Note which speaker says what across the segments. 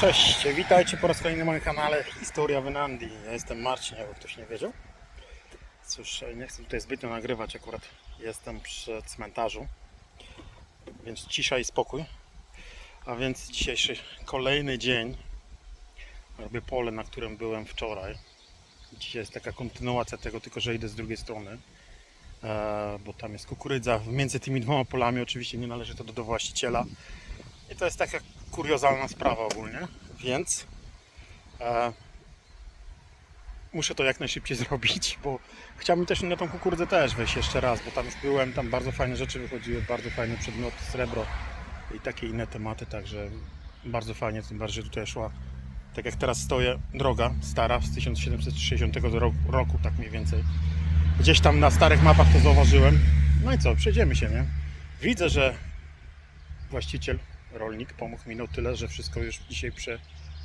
Speaker 1: Cześć, witajcie po raz kolejny na moim kanale Historia w Nandi. Ja jestem Marcin, jakby ktoś nie wiedział. Cóż, nie chcę tutaj zbytnio nagrywać, akurat jestem przy cmentarzu, więc cisza i spokój. A więc dzisiejszy kolejny dzień. Robię pole, na którym byłem wczoraj. Dzisiaj jest taka kontynuacja tego, tylko że idę z drugiej strony. E, bo tam jest kukurydza między tymi dwoma polami. Oczywiście nie należy to do, do właściciela. I to jest taka kuriozalna sprawa ogólnie, więc e, muszę to jak najszybciej zrobić, bo chciałbym też na tą kukurydzę też wejść jeszcze raz, bo tam już byłem, tam bardzo fajne rzeczy wychodziły, bardzo fajne przedmioty, srebro i takie inne tematy, także bardzo fajnie, tym bardziej tutaj szła, tak jak teraz stoję, droga stara z 1760 ro- roku, tak mniej więcej. Gdzieś tam na starych mapach to zauważyłem. No i co, przejdziemy się, nie? Widzę, że właściciel, rolnik pomógł mi no tyle, że wszystko już dzisiaj prze...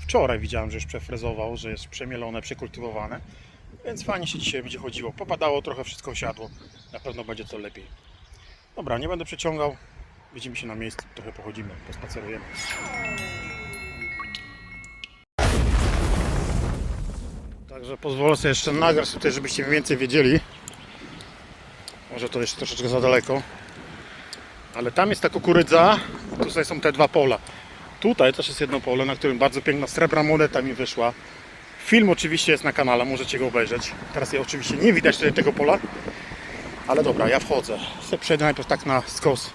Speaker 1: Wczoraj widziałem, że już przefrezował, że jest przemielone, przekultywowane. Więc fajnie się dzisiaj będzie chodziło. Popadało, trochę wszystko osiadło. Na pewno będzie to lepiej. Dobra, nie będę przeciągał. Widzimy się na miejscu, trochę pochodzimy, pospacerujemy. Także pozwolę sobie jeszcze nagrać tutaj, żebyście więcej wiedzieli. Może to jeszcze troszeczkę za daleko. Ale tam jest ta kukurydza, tutaj są te dwa pola. Tutaj też jest jedno pole, na którym bardzo piękna srebra moneta mi wyszła. Film oczywiście jest na kanale, możecie go obejrzeć. Teraz je oczywiście nie widać tutaj tego pola. Ale dobra, ja wchodzę. Sobie przejdę najpierw tak na skos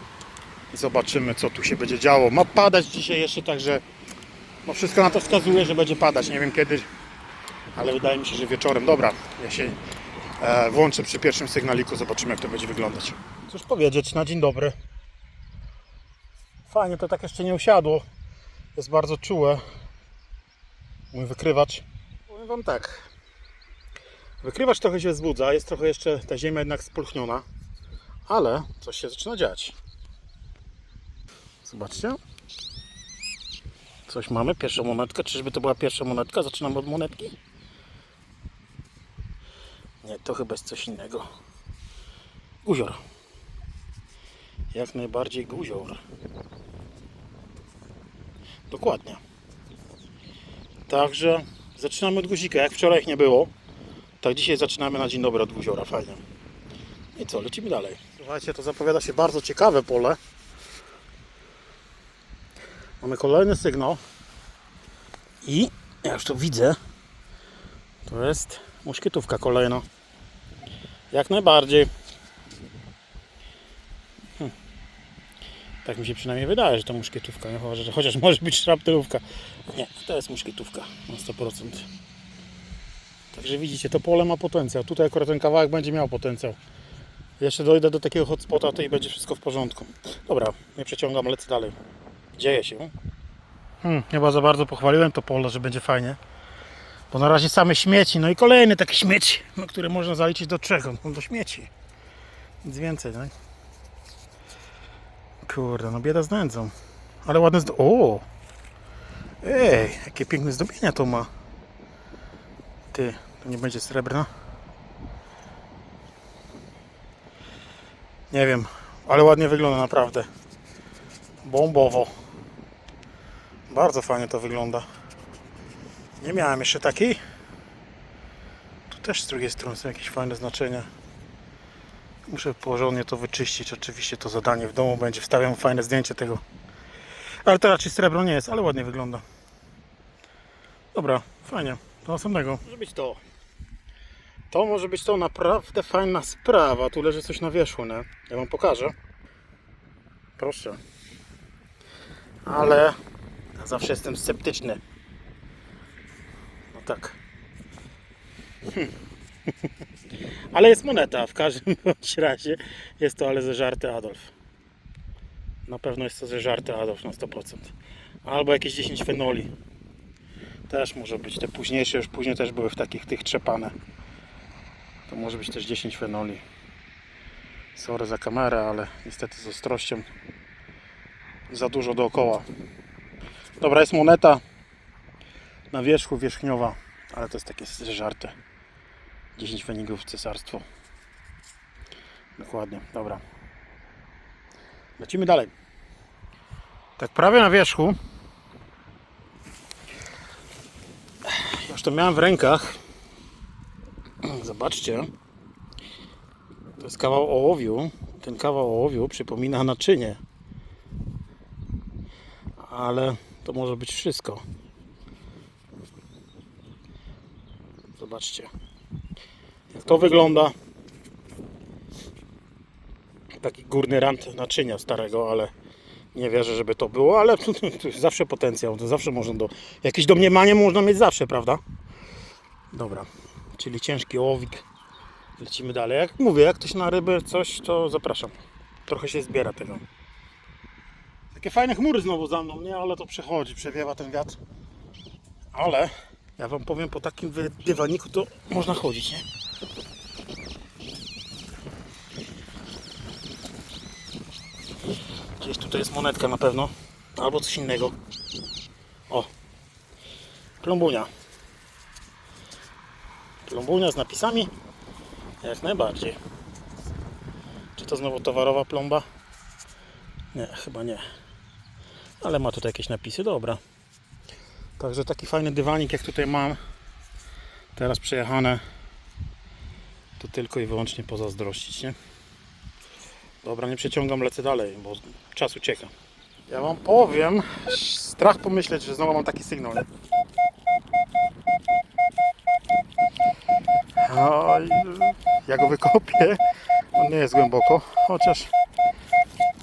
Speaker 1: i zobaczymy co tu się będzie działo. Ma padać dzisiaj jeszcze, także no wszystko na to wskazuje, że będzie padać. Nie wiem kiedy, ale wydaje mi się, że wieczorem. Dobra, ja się e, włączę przy pierwszym sygnaliku, zobaczymy jak to będzie wyglądać. Cóż powiedzieć, na dzień dobry. Fajnie, to tak jeszcze nie usiadło. Jest bardzo czułe. Mój wykrywacz. Powiem Wam tak. Wykrywacz trochę się wzbudza, jest trochę jeszcze ta ziemia jednak spulchniona, ale coś się zaczyna dziać. Zobaczcie. Coś mamy, pierwszą monetkę. Czyżby to była pierwsza monetka? Zaczynamy od monetki? Nie, to chyba jest coś innego. Guzior. Jak najbardziej guzior. Dokładnie. Także zaczynamy od guzika. Jak wczoraj ich nie było, tak dzisiaj zaczynamy na dzień dobry od guziora. Fajnie. I co, lecimy dalej. Słuchajcie, to zapowiada się bardzo ciekawe pole. Mamy kolejny sygnał. I ja już to widzę. To jest muszkietówka kolejna. Jak najbardziej. Tak mi się przynajmniej wydaje, że to muszkietówka. Nie? Chociaż, chociaż może być szraptelówka. Nie, to jest muszkietówka na 100%. Także widzicie, to pole ma potencjał. Tutaj akurat ten kawałek będzie miał potencjał. Jeszcze dojdę do takiego hotspota, to i będzie wszystko w porządku. Dobra, nie przeciągam, lecę dalej. Dzieje się. Hmm, chyba za bardzo pochwaliłem to pole, że będzie fajnie. Bo na razie same śmieci, no i kolejny taki śmieć, no, które można zaliczyć do trzech, no do śmieci. Nic więcej, no. Kurde, no bieda z nędzą. Ale ładne zdo... O! Ej, jakie piękne zdobienia to ma. Ty, to nie będzie srebrna? Nie wiem, ale ładnie wygląda naprawdę. Bombowo. Bardzo fajnie to wygląda. Nie miałem jeszcze takiej. Tu też z drugiej strony są jakieś fajne znaczenia. Muszę porządnie to wyczyścić. Oczywiście to zadanie w domu będzie. Wstawiam fajne zdjęcie tego. Ale to raczej srebro nie jest, ale ładnie wygląda. Dobra, fajnie. Do następnego. Może być to. To może być to naprawdę fajna sprawa. Tu leży coś na wierzchu, nie? Ja wam pokażę. Proszę. Ale ja zawsze jestem sceptyczny. No tak. Ale jest moneta, w każdym bądź razie jest to ale zeżarty Adolf. Na pewno jest to zeżarty Adolf na 100%. Albo jakieś 10 fenoli. Też może być. Te późniejsze już później też były w takich tych trzepane. To może być też 10 fenoli. Sorry za kamerę, ale niestety z ostrością za dużo dookoła. Dobra, jest moneta na wierzchu wierzchniowa, ale to jest takie zeżarte. 10 fenigów cesarstwo. Dokładnie, dobra. Lecimy dalej. Tak prawie na wierzchu to miałem w rękach. Zobaczcie. To jest kawał ołowiu. Ten kawał ołowiu przypomina naczynie. Ale to może być wszystko. Zobaczcie. Jak to wygląda. Taki górny rant naczynia starego, ale nie wierzę, żeby to było, ale tu, tu jest zawsze potencjał, to zawsze można do... Jakieś domniemanie można mieć zawsze, prawda? Dobra, czyli ciężki ołowik. Lecimy dalej. Jak mówię, jak ktoś na ryby coś, to zapraszam. Trochę się zbiera tego. Takie fajne chmury znowu za mną, nie? Ale to przechodzi, przewiewa ten wiatr. Ale ja wam powiem, po takim wy- dywaniku to można chodzić, nie? Gdzieś tutaj jest monetka na pewno. Albo coś innego. O. Plombunia. Plombunia z napisami? Jak najbardziej. Czy to znowu towarowa plomba? Nie, chyba nie. Ale ma tutaj jakieś napisy, dobra. Także taki fajny dywanik jak tutaj mam. Teraz przejechane. To tylko i wyłącznie pozazdrościć, nie? Dobra, nie przeciągam, lecę dalej, bo czas ucieka. Ja wam powiem, strach pomyśleć, że znowu mam taki sygnał. Nie? Oj, ja go wykopię. On nie jest głęboko, chociaż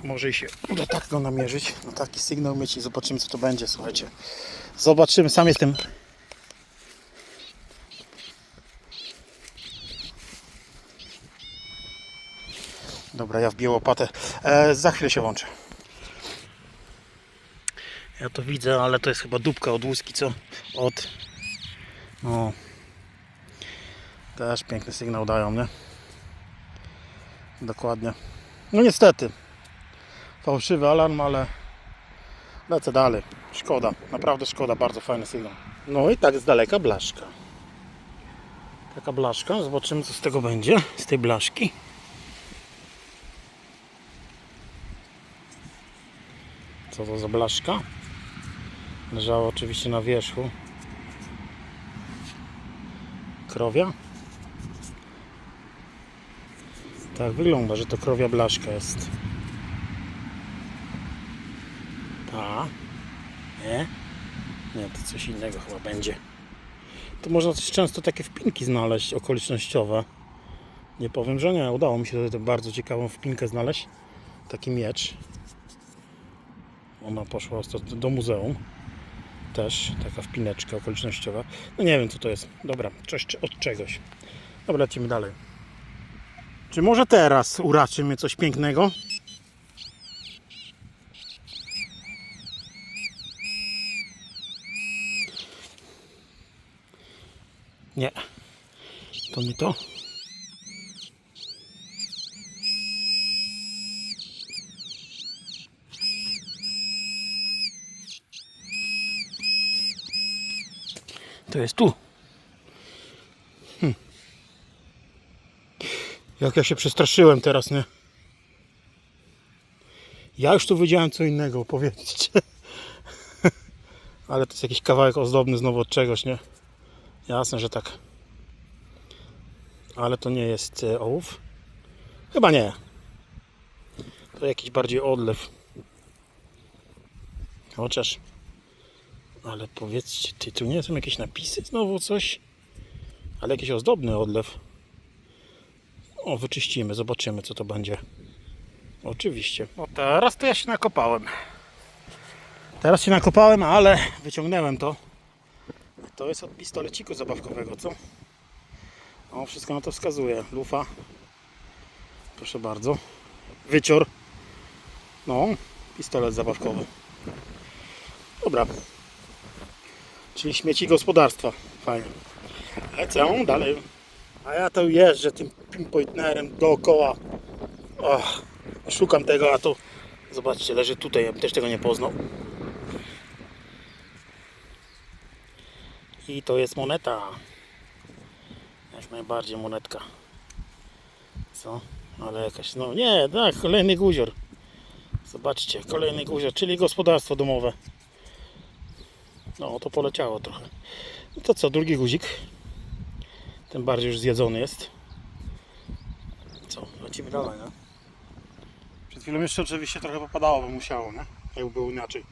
Speaker 1: może i się uda tak go namierzyć. No taki sygnał mieć i zobaczymy co to będzie, słuchajcie. Zobaczymy, sam jestem. Dobra, ja wbiję łopatę. E, za chwilę się łączę. Ja to widzę, ale to jest chyba dupka od łuski, co? Od... No... Też piękny sygnał dają, nie? Dokładnie. No niestety. Fałszywy alarm, ale lecę dalej. Szkoda, naprawdę szkoda, bardzo fajny sygnał. No i tak z daleka blaszka. Taka blaszka, zobaczymy co z tego będzie, z tej blaszki. Co to za blaszka? Leżała oczywiście na wierzchu. Krowia? Tak wygląda, że to krowia blaszka jest. Ta. Nie? Nie, to coś innego chyba będzie. To można też często takie wpinki znaleźć okolicznościowe. Nie powiem, że nie. Udało mi się tutaj bardzo ciekawą wpinkę znaleźć. Taki miecz. Ona poszła do, do muzeum. Też taka wpineczka okolicznościowa. No nie wiem co to jest. Dobra, coś od czegoś. Dobra, lecimy dalej. Czy może teraz uraczy mnie coś pięknego? Nie. To nie to. To jest tu. Hm. Jak ja się przestraszyłem teraz, nie? Ja już tu widziałem co innego, powiedzcie. Ale to jest jakiś kawałek ozdobny znowu od czegoś, nie? Jasne, że tak. Ale to nie jest e, ołów? Chyba nie. To jakiś bardziej odlew. Chociaż. Ale powiedzcie, ty tu nie są jakieś napisy znowu coś? Ale jakiś ozdobny odlew. O, wyczyścimy, zobaczymy co to będzie. Oczywiście. O, teraz to ja się nakopałem. Teraz się nakopałem, ale wyciągnąłem to. To jest od pistoleciku zabawkowego, co? O, wszystko na to wskazuje. Lufa. Proszę bardzo. Wycior. No, pistolet zabawkowy. Dobra. Czyli śmieci gospodarstwa. Fajnie. Lecę dalej. A ja to jeżdżę tym pinpointerem dookoła. Och, szukam tego, a to zobaczcie, leży tutaj. Ja bym też tego nie poznał. I to jest moneta. Jak najbardziej monetka. Co? Ale jakaś, no nie, tak, kolejny guzior. Zobaczcie, kolejny guzior, czyli gospodarstwo domowe. No, to poleciało trochę. No to co, drugi guzik. Tym bardziej już zjedzony jest. Co, lecimy dalej, no? Przed chwilą jeszcze oczywiście trochę popadało, bo musiało, nie? Jakby było inaczej.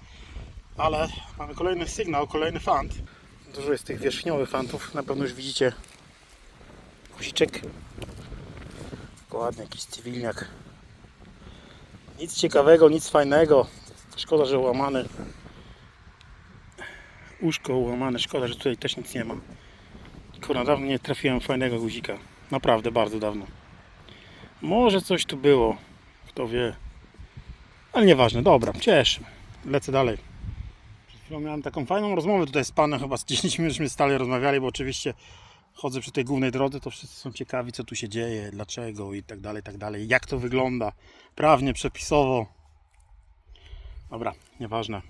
Speaker 1: Ale mamy kolejny sygnał, kolejny fant. Dużo jest tych wierzchniowych fantów, na pewno już widzicie. Guziczek. Ładny jakiś cywilniak. Nic ciekawego, nic fajnego. Szkoda, że łamany. Uszko łamane, szkoda, że tutaj też nic nie ma. Kurwa, dawno nie trafiłem fajnego guzika. Naprawdę, bardzo dawno. Może coś tu było. Kto wie. Ale nieważne, dobra, cieszę. Lecę dalej. Miałem taką fajną rozmowę tutaj z panem, chyba z 10 minut stale rozmawiali, bo oczywiście chodzę przy tej głównej drodze, to wszyscy są ciekawi, co tu się dzieje, dlaczego i tak dalej, tak dalej. Jak to wygląda prawnie, przepisowo. Dobra, nieważne.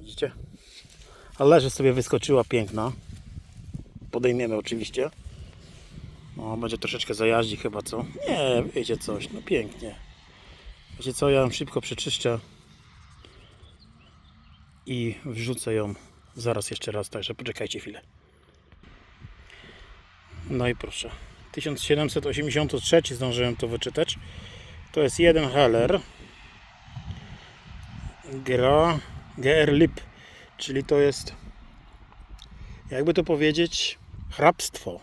Speaker 1: Widzicie? Ale leży sobie wyskoczyła piękna. Podejmiemy oczywiście. No, będzie troszeczkę zajaździ chyba, co? Nie, wyjdzie coś, no pięknie. Wiecie co, ja ją szybko przeczyszczę i wrzucę ją zaraz jeszcze raz, także poczekajcie chwilę. No i proszę. 1783 zdążyłem to wyczytać. To jest jeden Heller. Gra GR Lip, czyli to jest jakby to powiedzieć hrabstwo.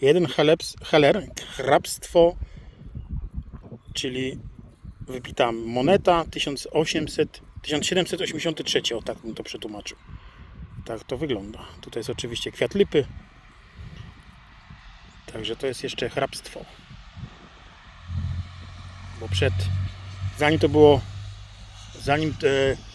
Speaker 1: Jeden Heleps, Heller, hrabstwo, czyli wypita moneta 1800, 1783, o tak bym to przetłumaczył. Tak to wygląda. Tutaj jest oczywiście kwiat lipy. Także to jest jeszcze hrabstwo. Bo przed, zanim to było, zanim e,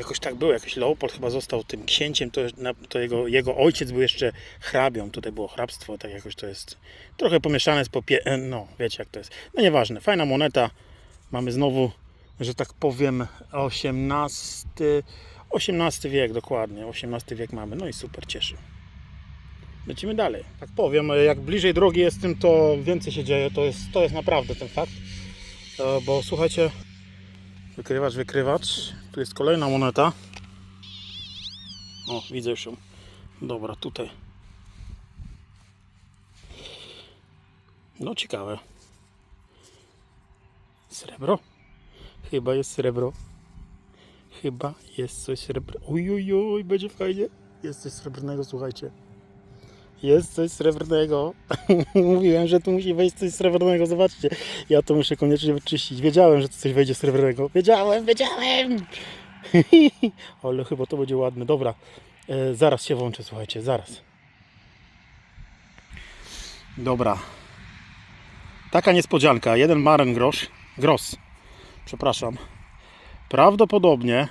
Speaker 1: jakoś tak było, jakiś Leopold chyba został tym księciem, to, to jego, jego ojciec był jeszcze hrabią, tutaj było hrabstwo, tak jakoś to jest trochę pomieszane z popie... e, no wiecie jak to jest. No nieważne, fajna moneta, mamy znowu, że tak powiem, XVIII, XVIII wiek dokładnie, XVIII wiek mamy, no i super, cieszy. Lecimy dalej. Tak powiem, jak bliżej drogi jestem, to więcej się dzieje. To jest, to jest naprawdę ten fakt. E, Bo słuchajcie, wykrywacz, wykrywacz. Tu jest kolejna moneta. O, widzę już ją. Dobra, tutaj. No, ciekawe. Srebro? Chyba jest srebro. Chyba jest coś uj, uj, będzie fajnie. Jest coś srebrnego, słuchajcie. Jest coś srebrnego. Mówiłem, że tu musi wejść coś srebrnego. Zobaczcie, ja to muszę koniecznie wyczyścić. Wiedziałem, że tu coś wejdzie srebrnego. Wiedziałem, wiedziałem. Ale chyba to będzie ładne. Dobra, e, zaraz się włączę, słuchajcie, zaraz. Dobra. Taka niespodzianka. Jeden maren grosz. Gros. Przepraszam. Prawdopodobnie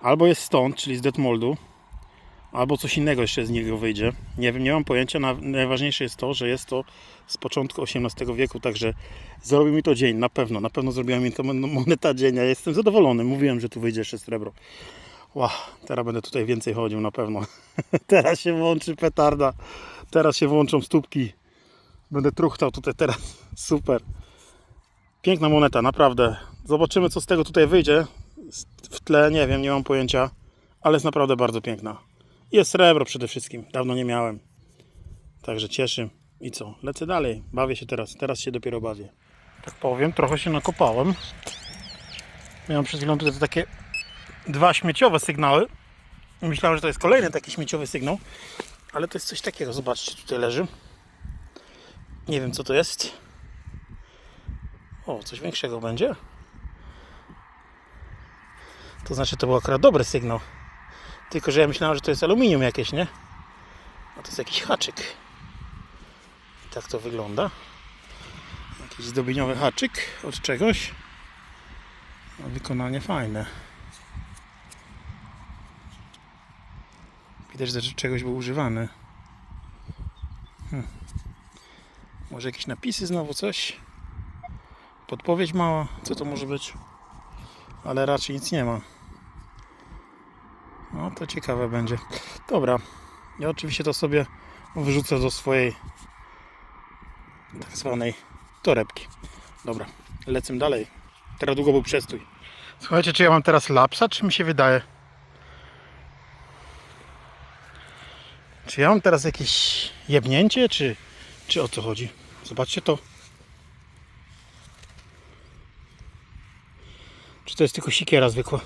Speaker 1: albo jest stąd, czyli z Detmoldu, albo coś innego jeszcze z niego wyjdzie. Nie wiem, nie mam pojęcia. Na- Najważniejsze jest to, że jest to z początku XVIII wieku, także zrobi mi to dzień, na pewno. Na pewno zrobiła mi to mon- moneta dzień. Ja jestem zadowolony. Mówiłem, że tu wyjdzie jeszcze srebro. Ła, teraz będę tutaj więcej chodził na pewno. teraz się włączy petarda. Teraz się włączą stópki. Będę truchtał tutaj teraz. Super. Piękna moneta, naprawdę. Zobaczymy, co z tego tutaj wyjdzie. W tle, nie wiem, nie mam pojęcia, ale jest naprawdę bardzo piękna. Jest srebro przede wszystkim. Dawno nie miałem. Także cieszy. I co? Lecę dalej. Bawię się teraz. Teraz się dopiero bawię. Tak powiem, trochę się nakopałem. Miałem przed chwilą tutaj takie dwa śmieciowe sygnały. Myślałem, że to jest kolejny taki śmieciowy sygnał. Ale to jest coś takiego. Zobaczcie, tutaj leży. Nie wiem, co to jest. O, coś większego będzie. To znaczy, to był akurat dobry sygnał. Tylko, że ja myślałem, że to jest aluminium jakieś, nie? A to jest jakiś haczyk. Tak to wygląda. Jakiś zdobieniowy haczyk od czegoś. No, wykonanie fajne. Widać, że czegoś był używany. Hmm. Może jakieś napisy znowu, coś? Podpowiedź mała, co to może być? Ale raczej nic nie ma. No to ciekawe będzie. Dobra, ja oczywiście to sobie wrzucę do swojej tak zwanej torebki. Dobra, lecę dalej. Teraz długo był przestój. Słuchajcie, czy ja mam teraz lapsa, czy mi się wydaje? Czy ja mam teraz jakieś jebnięcie, czy, czy o co chodzi? Zobaczcie to. Czy to jest tylko sikiera zwykła?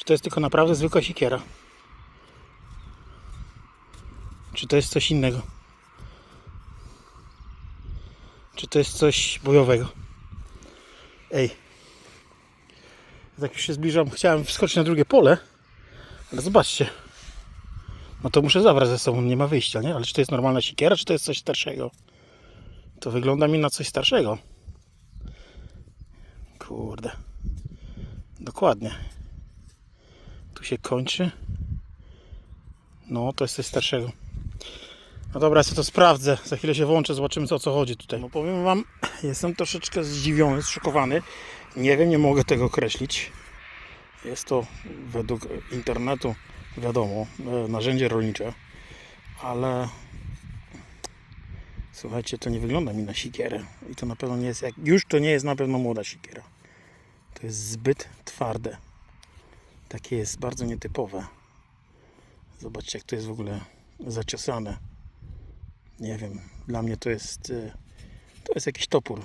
Speaker 1: Czy to jest tylko naprawdę zwykła sikiera? Czy to jest coś innego? Czy to jest coś bojowego? Ej. Tak już się zbliżam. Chciałem wskoczyć na drugie pole. Ale zobaczcie. No to muszę zabrać ze sobą, nie ma wyjścia, nie? Ale czy to jest normalna siekiera, czy to jest coś starszego? To wygląda mi na coś starszego. Kurde. Dokładnie. Tu się kończy. No, to jest coś starszego. No dobra, ja to sprawdzę. Za chwilę się włączę, zobaczymy co, o co chodzi tutaj. No powiem wam, jestem troszeczkę zdziwiony, zszokowany. Nie wiem, nie mogę tego określić. Jest to według internetu, wiadomo, e, narzędzie rolnicze, ale słuchajcie, to nie wygląda mi na sikierę. I to na pewno nie jest, jak już to nie jest na pewno młoda sikiera. To jest zbyt twarde. Takie jest bardzo nietypowe. Zobaczcie, jak to jest w ogóle zaciosane. Nie wiem, dla mnie to jest, e, to jest jakiś topór.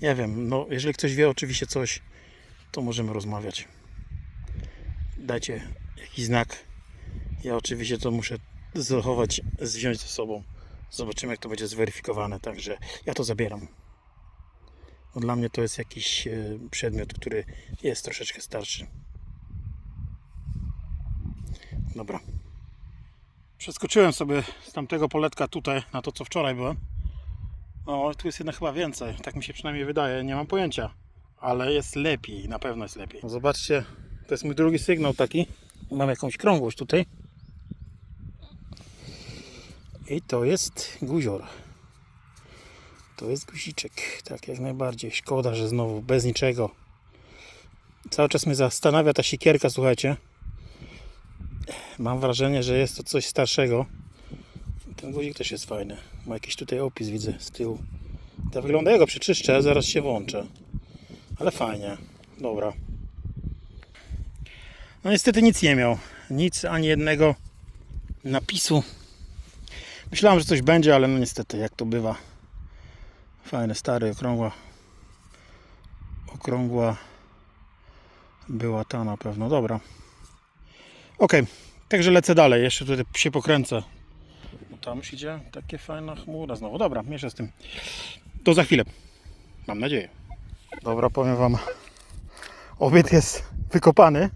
Speaker 1: Nie wiem, no jeżeli ktoś wie oczywiście coś, to możemy rozmawiać. Dajcie jakiś znak. Ja oczywiście to muszę zachować, wziąć ze sobą. Zobaczymy, jak to będzie zweryfikowane. Także ja to zabieram. Bo dla mnie to jest jakiś e, przedmiot, który jest troszeczkę starszy. Dobra. Przeskoczyłem sobie z tamtego poletka tutaj na to, co wczoraj byłem. O, tu jest jednak chyba więcej. Tak mi się przynajmniej wydaje. Nie mam pojęcia. Ale jest lepiej. Na pewno jest lepiej. No zobaczcie. To jest mój drugi sygnał taki. Mam jakąś krągłość tutaj. I to jest guzior. To jest guziczek. Tak jak najbardziej. Szkoda, że znowu bez niczego. Cały czas mnie zastanawia ta sikierka, słuchajcie. Mam wrażenie, że jest to coś starszego. Ten guzik też jest fajny. Ma jakiś tutaj opis, widzę z tyłu. To wygląda, ja go przeczyszczę, zaraz się włączę. Ale fajnie. Dobra. No niestety nic nie miał. Nic, ani jednego napisu. Myślałem, że coś będzie, ale no niestety, jak to bywa. Fajne, stary, okrągła. Okrągła była ta na pewno. Dobra. Ok, także lecę dalej. Jeszcze tutaj się pokręcę. Tam już idzie takie fajna chmura znowu. Dobra, mieszę z tym. To za chwilę. Mam nadzieję. Dobra, powiem Wam. Obiad jest wykopany.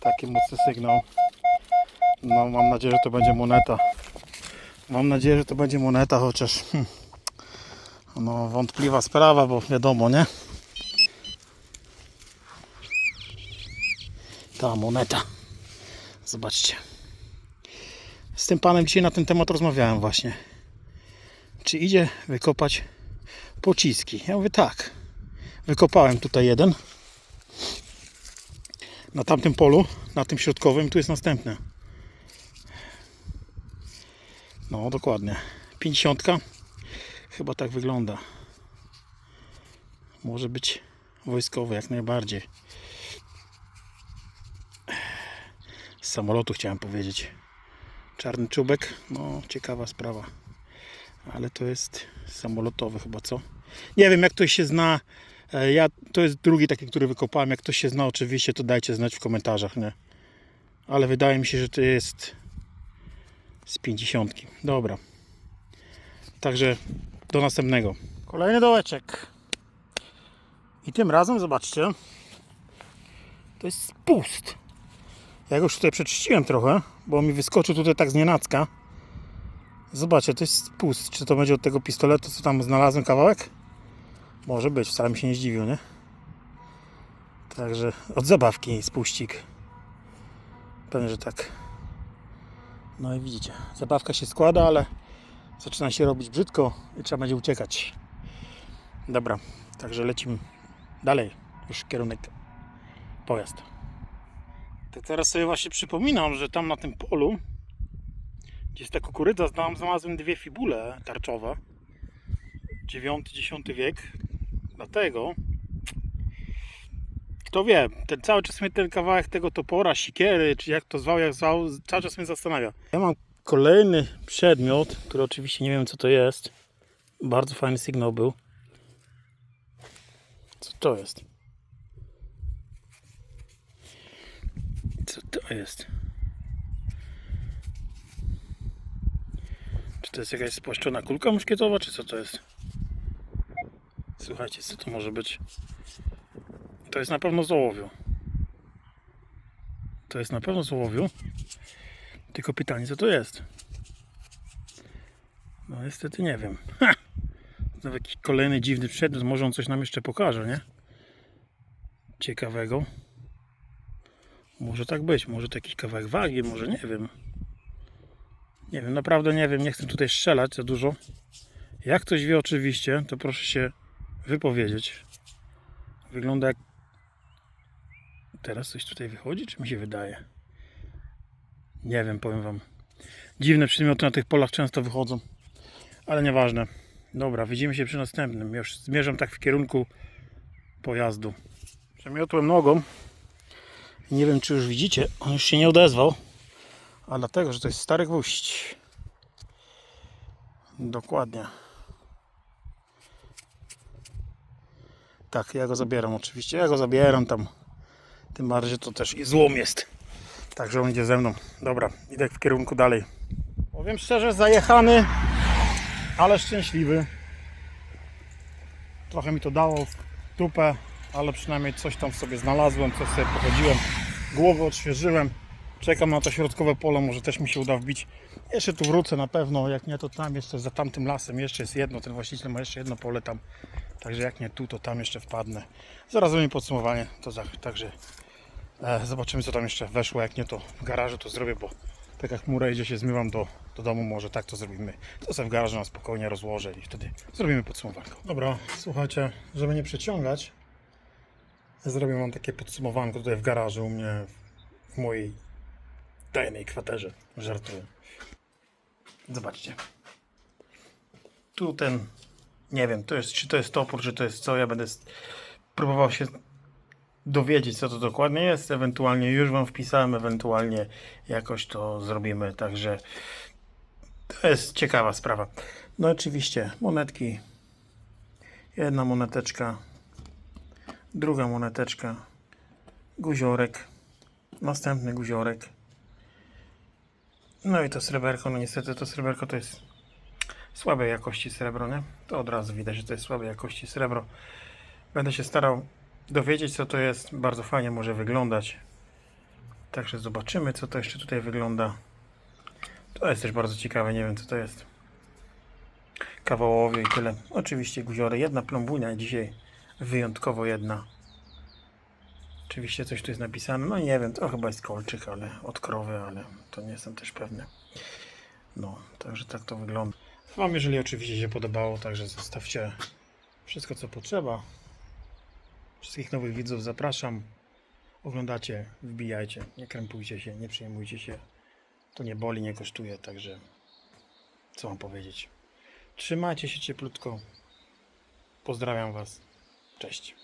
Speaker 1: Taki mocny sygnał. No, mam nadzieję, że to będzie moneta. Mam nadzieję, że to będzie moneta, chociaż hmm, no, wątpliwa sprawa, bo wiadomo, nie? Ta moneta. Zobaczcie. Z tym panem dzisiaj na ten temat rozmawiałem właśnie. Czy idzie wykopać pociski? Ja mówię tak. Wykopałem tutaj jeden. Na tamtym polu, na tym środkowym, tu jest następny. No, dokładnie. 50. Chyba tak wygląda. Może być wojskowy jak najbardziej. Z samolotu chciałem powiedzieć. Czarny czubek, no ciekawa sprawa. Ale to jest samolotowy chyba, co? Nie wiem, jak ktoś się zna. E, Ja, to jest drugi taki, który wykopałem. Jak ktoś się zna, oczywiście, to dajcie znać w komentarzach, nie? Ale wydaje mi się, że to jest z 50. Dobra. Także do następnego. Kolejny dołeczek. I tym razem, zobaczcie, to jest spust. Ja go już tutaj przeczyściłem trochę, bo mi wyskoczył tutaj tak z nienacka. Zobaczcie, to jest spust. Czy to będzie od tego pistoletu, co tam znalazłem kawałek? Może być, wcale mi się nie zdziwił, nie? Także od zabawki spuścik. Pewnie, że tak. No i widzicie, zabawka się składa, ale zaczyna się robić brzydko i trzeba będzie uciekać. Dobra, także lecimy dalej. Już kierunek pojazd. Tak teraz sobie właśnie przypominam, że tam na tym polu, gdzie jest ta kukurydza, znalazłem dwie fibule tarczowe. IX-X wiek. Dlatego kto wie, ten, cały czas mnie ten kawałek tego topora, sikiery, czy jak to zwał, jak zwał, cały czas mnie zastanawia. Ja mam kolejny przedmiot, który oczywiście nie wiem co to jest. Bardzo fajny sygnał był. Co to jest? Co to jest? Czy to jest jakaś spłaszczona kulka muszkietowa, czy co to jest? Słuchajcie, co to może być? To jest na pewno z ołowiu. To jest na pewno z ołowiu. Tylko pytanie, co to jest? No niestety nie wiem. Ha! Znowu jakiś kolejny dziwny przedmiot. Może on coś nam jeszcze pokaże, nie? Ciekawego. Może tak być. Może to jakiś kawałek wagi, może nie wiem. Nie wiem, naprawdę nie wiem. Nie chcę tutaj strzelać za dużo. Jak ktoś wie oczywiście, to proszę się wypowiedzieć. Wygląda jak... Teraz coś tutaj wychodzi, czy mi się wydaje? Nie wiem, powiem wam. Dziwne przedmioty na tych polach często wychodzą. Ale nieważne. Dobra, widzimy się przy następnym. Już zmierzam tak w kierunku pojazdu. Przemiotłem nogą. Nie wiem, czy już widzicie. On już się nie odezwał. A dlatego, że to jest stary gwóźdź. Dokładnie. Tak, ja go zabieram oczywiście. Ja go zabieram tam. Tym bardziej, to też i złom jest. Także on idzie ze mną. Dobra, idę w kierunku dalej. Powiem szczerze, zajechany, ale szczęśliwy. Trochę mi to dało w dupę, ale przynajmniej coś tam sobie znalazłem, coś sobie pochodziłem. Głowę odświeżyłem. Czekam na to środkowe pole, może też mi się uda wbić. Jeszcze tu wrócę na pewno, jak nie to tam jeszcze za tamtym lasem jeszcze jest jedno, ten właściciel ma jeszcze jedno pole tam. Także jak nie tu, to tam jeszcze wpadnę. Zaraz zrobię podsumowanie, to za, także zobaczymy co tam jeszcze weszło, jak nie to w garażu to zrobię, bo tak jak murę idzie się zmywam do, do domu, może tak to zrobimy. To sobie w garażu na spokojnie rozłożę i wtedy zrobimy podsumowanie. Dobra, słuchajcie, żeby nie przeciągać, zrobię wam takie podsumowanko tutaj w garażu u mnie w mojej tajnej kwaterze. Żartuję. Zobaczcie. Tu ten, nie wiem, to jest, czy to jest topór, czy to jest co, ja będę próbował się dowiedzieć, co to dokładnie jest. Ewentualnie już Wam wpisałem, ewentualnie jakoś to zrobimy. Także to jest ciekawa sprawa. No oczywiście, monetki. Jedna moneteczka, druga moneteczka, guziorek, następny guziorek. No i to sreberko, no niestety to sreberko to jest słabej jakości srebro, nie? To od razu widać, że to jest słabej jakości srebro. Będę się starał dowiedzieć, co to jest. Bardzo fajnie może wyglądać. Także zobaczymy, co to jeszcze tutaj wygląda. To jest też bardzo ciekawe, nie wiem, co to jest. Kawałowie i tyle. Oczywiście guziory. Jedna plombunia dzisiaj, wyjątkowo jedna. Oczywiście coś tu jest napisane. No nie wiem, to chyba jest kolczyk, ale od krowy, ale to nie jestem też pewny. No, także tak to wygląda. Wam, jeżeli oczywiście się podobało, także zostawcie wszystko, co potrzeba. Wszystkich nowych widzów zapraszam. Oglądacie, wbijajcie, nie krępujcie się, nie przejmujcie się. To nie boli, nie kosztuje, także co mam powiedzieć. Trzymajcie się cieplutko. Pozdrawiam Was. Cześć.